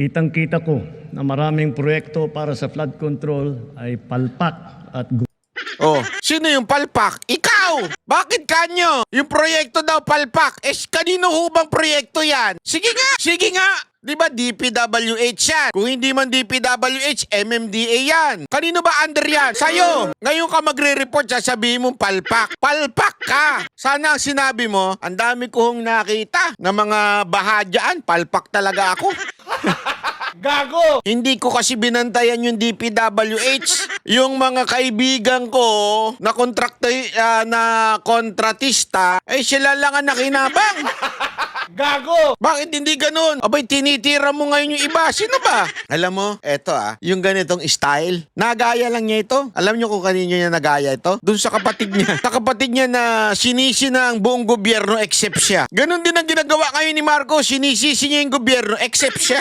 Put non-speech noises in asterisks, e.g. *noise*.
Kitang-kita ko na maraming proyekto para sa flood control ay palpak at Oh, sino yung palpak? Ikaw! Bakit kanyo? Yung proyekto daw palpak. Eh, kanino hubang proyekto yan? Sige nga! Sige nga! Di ba DPWH yan? Kung hindi man DPWH, MMDA yan. Kanino ba under yan? Sa'yo! Ngayon ka magre-report, sasabihin mong palpak. Palpak ka! Sana ang sinabi mo, ang dami kong nakita na mga bahadyan, palpak talaga ako. Gago! Hindi ko kasi binantayan yung DPWH. *laughs* Yung mga kaibigan ko na kontrakta ah, na kontratista, ay sila lang ang nakinabang. *laughs* Gago! Bakit hindi ganun? Abay, tinitira mo ngayon yung iba. Sino ba? *laughs* Alam mo, eto ah, yung ganitong style, nagaya lang niya ito. Alam niyo kung kanino niya nagaya ito? Doon sa kapatid niya. Sa kapatid niya na sinisi na ang buong gobyerno except siya. Ganon din ang ginagawa ngayon ni Marcos. Sinisisi niya yung gobyerno except siya.